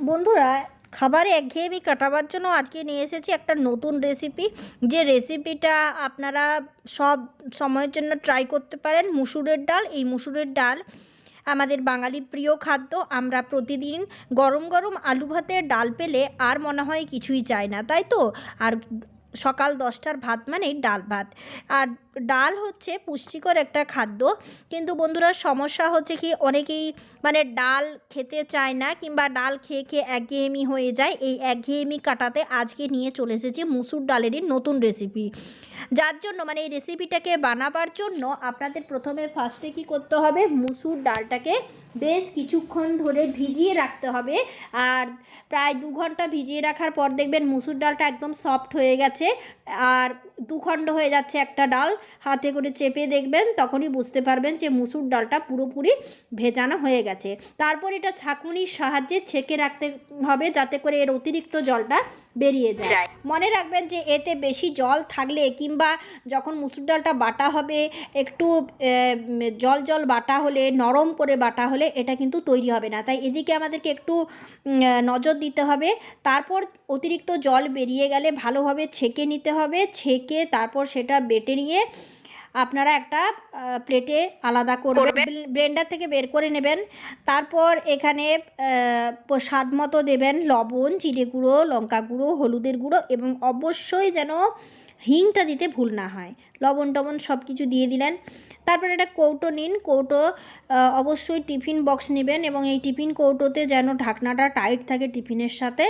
বন্ধুরা, খাবারে একঘেয়েমি কাটাবার জন্য আজকে নিয়ে এসেছি একটা নতুন রেসিপি যে রেসিপিটা আপনারা সব সময়ের জন্য ট্রাই করতে পারেন, মুসুরের ডাল। এই মুসুরের ডাল আমাদের বাঙালি প্রিয় খাদ্য। আমরা প্রতিদিন গরম গরম আলু ভাতের ডাল পেলে আর মনে হয় কিছুই চাই না, তাই তো? আর সকাল দশটার ভাত মানেই ডাল ভাত। আর ডাল হচ্ছে পুষ্টিকর একটা খাদ্য। কিন্তু বন্ধুরা সমস্যা হচ্ছে কি অনেকেই মানে ডাল খেতে চায় না কিংবা ডাল খেয়ে খেয়ে একঘেয়েমি হয়ে যায়। এই একঘেয়েমি কাটাতে আজকে নিয়ে চলে এসেছি মুসুর ডালেরই নতুন রেসিপি যার জন্য মানে এই রেসিপিটাকে বানাবার জন্য আপনাদের প্রথমে ফার্স্টে কি করতে হবে? মুসুর ডালটাকে বেশ কিছুক্ষণ ধরে ভিজিয়ে রাখতে হবে। আর প্রায় দু ঘণ্টা ভিজিয়ে রাখার পর দেখবেন মুসুর ডালটা একদম সফট হয়ে গেছে। আর দুখণ্ড হয়ে যাচ্ছে একটা ডাল। হাতে করে চেপে দেখবেন, তখনই বুঝতে পারবেন যে মুসুর ডালটা পুরোপুরি ভেজানো হয়ে গেছে। তারপর এটা ছাঁকুনির সাহায্যে ছেঁকে রাখতে হবে যাতে করে এর অতিরিক্ত জলটা বেরিয়ে যায়। মনে রাখবেন যে এতে বেশি জল থাকলে কিংবা যখন মুসুর ডালটা বাটা হবে একটু জল জল বাটা হলে নরম করে বাটা হলে এটা কিন্তু তৈরি হবে না। তাই এদিকে আমাদেরকে একটু নজর দিতে হবে। তারপর অতিরিক্ত জল বেরিয়ে গেলে ভালোভাবে ছেঁকে নিতে হবে। ছেঁকে তারপর সেটা বেটে নিয়ে আপনারা একটা প্লেটে আলাদা করবেন। ব্লেন্ডার থেকে বের করে নেবেন। তারপর এখানে স্বাদ মতো দেবেন লবণ জিরে গুঁড়ো লঙ্কা গুঁড়ো হলুদের গুঁড়ো এবং অবশ্যই যেন হিংটা দিতে ভুল না হয়। লবণ টবণ সব কিছু দিয়ে দিলেন। তারপর একটা কৌটো নিন। কৌটো অবশ্যই টিফিন বক্স নেবেন এবং এই টিফিন কৌটোতে যেন ঢাকনাটা টাইট থাকে টিফিনের সাথে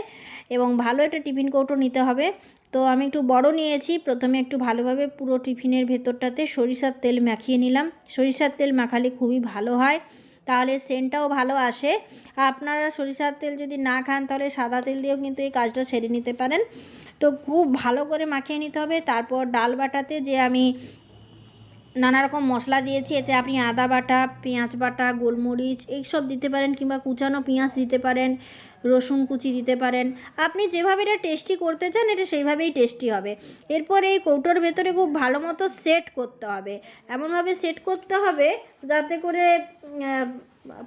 এবং ভালো একটা টিফিন কৌটো নিতে হবে। তো আমি একটু বড় নিয়েছি। প্রথমে একটু ভালোভাবে পুরো টিফিনের ভেতরটাতে সরিষার তেল মাখিয়ে নিলাম। সরিষার তেল মাখালে খুবই ভালো হয়। তাহলে সেন্টটাও ভালো আসে। আপনারা সরিষার তেল যদি না খান, তাহলে সাদা তেল দিয়েও কিন্তু এই কাজটা সেরে নিতে পারেন। তো খুব ভালো করে মাখিয়ে নিতে হবে। তারপর ডাল বাটাতে যে আমি নানা রকম মশলা দিয়েছি, এতে আপনি আদা বাটা, পেঁয়াজ বাটা, গোলমরিচ, এইসব দিতে পারেন কিংবা কুচানো পেঁয়াজ দিতে পারেন। রসুন কুচি দিতে পারেন। আপনি যেভাবে এটা টেস্টি করতে চান, এটা সেইভাবেই টেস্টি হবে। এরপর এই কৌটোর ভেতরে খুব ভালো মতো সেট করতে হবে। এমনভাবে সেট করতে হবে যাতে করে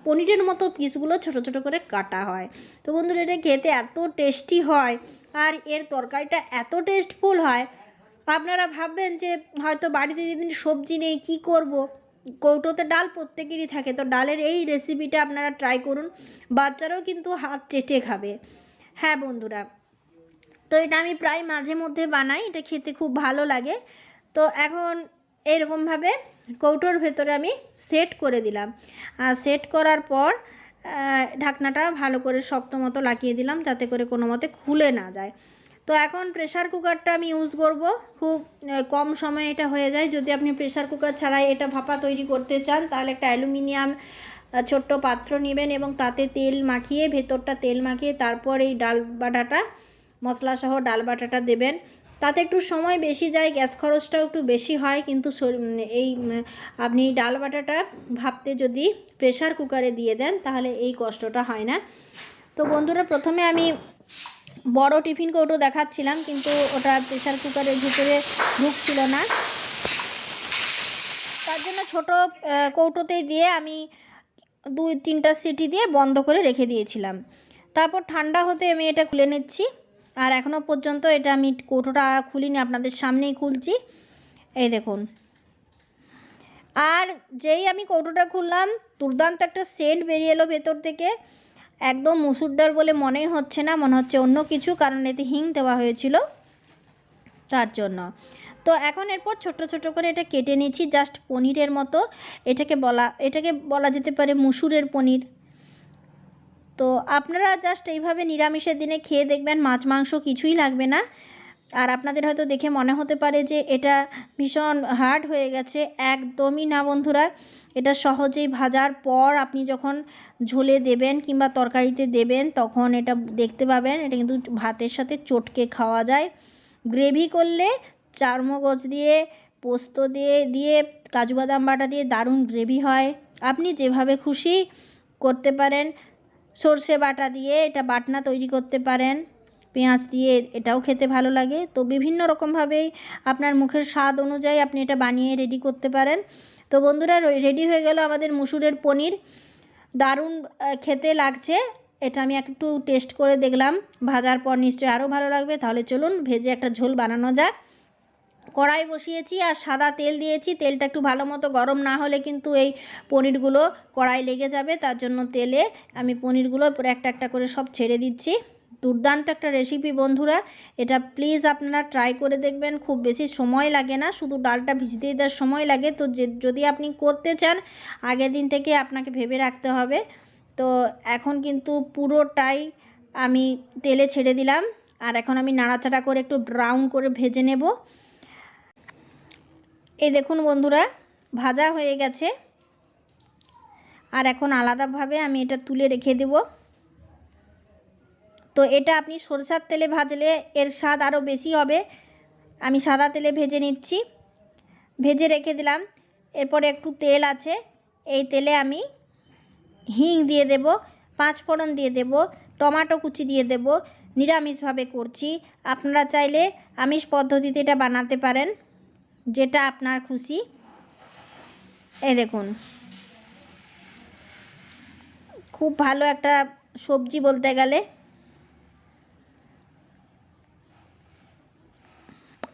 পনিরের মতো পিসগুলো ছোট ছোট করে কাটা হয়। তো বন্ধুরা, এটা খেতে এত টেস্টি হয় আর এর তরকারিটা এত টেস্টফুল হয়। আপনারা ভাববেন যে হয়তো বাড়িতে যেদিন সবজি নেই, কি করব? কৌটোতে ডাল প্রত্যেকেরই থাকে। তো ডালের এই রেসিপিটা আপনারা ট্রাই করুন। বাচ্চারাও কিন্তু হাত চেটে খাবে। হ্যাঁ বন্ধুরা, তো এটা আমি প্রায় মাঝে মধ্যে বানাই। এটা খেতে খুব ভালো লাগে। তো এখন এরকমভাবে কৌটোর ভেতরে আমি সেট করে দিলাম। আর সেট করার পর ঢাকনাটা ভালো করে শক্ত মতো লাগিয়ে দিলাম যাতে করে কোনো মতে খুলে না যায়। তো এখন প্রেশার কুকারটা আমি ইউজ করব। খুব কম সময়ে এটা হয়ে যায়। যদি আপনি প্রেশার কুকার ছাড়াই এটা ভাপা তৈরি করতে চান, তাহলে একটা অ্যালুমিনিয়াম ছোট্ট পাত্র নেবেন এবং তাতে তেল মাখিয়ে, ভেতরটা তেল মাখিয়ে, তারপর এই ডাল বাটাটা, মশলাসহ ডাল বাটাটা দেবেন। তাতে একটু সময় বেশি যায়, গ্যাস খরচটাও একটু বেশি হয়, কিন্তু এই আপনি ডাল বাটাটা ভাবতে যদি প্রেশার কুকারে দিয়ে দেন, তাহলে এই কষ্টটা হয় না। তো বন্ধুরা, প্রথমে আমি বড় টিফিন কৌটো দেখাচ্ছিলাম কিন্তু ওটা প্রেশার কুকারের ভিতরে ঢুকছিল না। তার জন্য ছোট আহ, কৌটোতেই দিয়ে আমি দুই তিনটা সিটি দিয়ে বন্ধ করে রেখে দিয়েছিলাম। তারপর ঠান্ডা হতে আমি এটা খুলে নিচ্ছি। আর এখনও পর্যন্ত এটা আমি কৌটোটা খুলিনি আপনাদের সামনেই খুলছি। এই দেখুন। আর যেই আমি কৌটোটা খুললাম দুর্দান্ত একটা সেন্ট বেরিয়ে এলো ভেতর থেকে। একদম মুসুর ডাল বলে মনেই হচ্ছে না, মনে হচ্ছে অন্য কিছু, কারণ এতে হিং দেওয়া হয়েছিল তার জন্য। তো এখন এরপর ছোট ছোট করে এটা কেটে নিয়েছি জাস্ট পনিরের মতো। এটাকে বলা এটাকে বলা যেতে পারে মুসুরের পনির। তো আপনারা জাস্ট এইভাবে নিরামিষের দিনে খেয়ে দেখবেন, মাছ মাংস কিছুই লাগবে না। আর আপনাদের হয়তো দেখে মনে হতে পারে যে এটা ভীষণ হার্ড হয়ে গেছে। একদমই না বন্ধুরা। এটা সহজেই ভাজার পর আপনি যখন ঝোলে দেবেন কিংবা তরকারিতে দেবেন, তখন এটা দেখতে পাবেন। এটা কিন্তু ভাতের সাথে চটকে খাওয়া যায়। গ্রেভি করলে চারমগজ দিয়ে, পোস্ত দিয়ে দিয়ে, কাজু বাদাম বাটা দিয়ে দারুণ গ্রেভি হয়। আপনি যেভাবে খুশি করতে পারেন। সর্ষে বাটা দিয়ে এটা বাটনা তৈরি করতে পারেন। পেঁয়াজ দিয়ে এটাও খেতে ভালো লাগে। তো বিভিন্ন রকমভাবেই আপনার মুখের স্বাদ অনুযায়ী আপনি এটা বানিয়ে রেডি করতে পারেন। তো বন্ধুরা রেডি হয়ে গেল আমাদের মুসুরের পনির। দারুণ খেতে লাগছে। এটা আমি একটু টেস্ট করে দেখলাম। ভাজার পর নিশ্চয়ই আরও ভালো লাগবে। তাহলে চলুন, ভেজে একটা ঝোল বানানো যাক। কড়াই বসিয়েছি আর সাদা তেল দিয়েছি। তেলটা একটু ভালো মতো গরম না হলে কিন্তু এই পনিরগুলো কড়াই লেগে যাবে। তার জন্য তেলে আমি পনিরগুলো একটা একটা করে সব ছেড়ে দিচ্ছি। দুর্দান্ত একটা রেসিপি বন্ধুরা। এটা প্লিজ আপনারা ট্রাই করে দেখবেন, খুব বেশি সময় লাগে না। শুধু ডালটা ভিজতে দেওয়ার সময় লাগে। তো যদি আপনি করতে চান, আগের দিন থেকে আপনাকে ভেবে রাখতে হবে। তো এখন কিন্তু পুরোটাই আমি তেলে ছেড়ে দিলাম। আর এখন আমি নাড়াচাড়া করে একটু ব্রাউন করে ভেজে নেব। এই দেখুন বন্ধুরা, ভাজা হয়ে গেছে। আর এখন আলাদাভাবে আমি এটা তুলে রেখে দেব। তো এটা আপনি সরষার তেলে ভাজলে এর স্বাদ আরও বেশি হবে। আমি সাদা তেলে ভেজে নিচ্ছি। ভেজে রেখে দিলাম। এরপরে একটু তেল আছে। এই তেলে আমি হিং দিয়ে দেব পাঁচ ফোড়ন দিয়ে দেব, টমাটো কুচি দিয়ে দেব, নিরামিষভাবে করছি। আপনারা চাইলে আমিষ পদ্ধতিতে এটা বানাতে পারেন, যেটা আপনার খুশি। এই দেখুন। খুব ভালো একটা সবজি বলতে গেলে।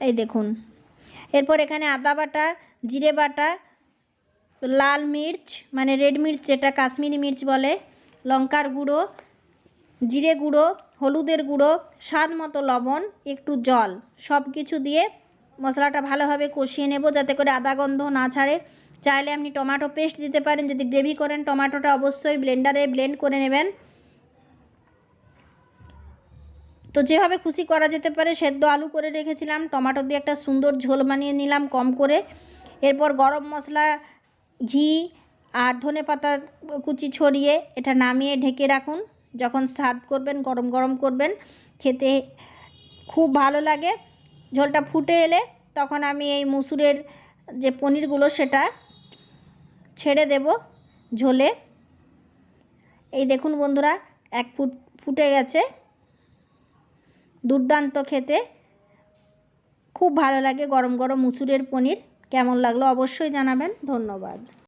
এই দেখুন। এরপর এখানে আদা বাটা, জিরে বাটা, লাল মির্চ মানে রেড মির্চ যেটা কাশ্মীরি মির্চ বলে, লঙ্কার গুঁড়ো, জিরে গুঁড়ো, হলুদের গুঁড়ো, স্বাদ মতো লবণ, একটু জল সব কিছু দিয়ে মশলাটা ভালোভাবে কষিয়ে নেব যাতে করে আদা গন্ধ না ছাড়ে। চাইলে আপনি টমেটো পেস্ট দিতে পারেন, যদি গ্রেভি করেন, টমেটোটা অবশ্যই ব্লেন্ডারে ব্লেন্ড করে নেবেন। তো যেভাবে খুশি করা যেতে পারে, সেদ্ধ আলু করে রেখেছিলাম, টমেটো দিয়ে একটা সুন্দর ঝোল বানিয়ে নিলাম কম করে। এরপর গরম মশলা, ঘি আর ধনে পাতা কুচি ছড়িয়ে এটা নামিয়ে ঢেকে রাখুন। যখন সার্ভ করবেন, গরম গরম করবেন, খেতে খুব ভালো লাগে। ঝোলটা ফুটে এলে তখন আমি এই মুসুরের যে পনিরগুলো, সেটা ছেড়ে দেব ঝোলে। এই দেখুন বন্ধুরা, এক ফুট ফুটে গেছে। দুর্দান্ত খেতে। খুব ভালো লাগে গরম গরম মুসুরের পনির। কেমন লাগল অবশ্যই জানাবেন। ধন্যবাদ।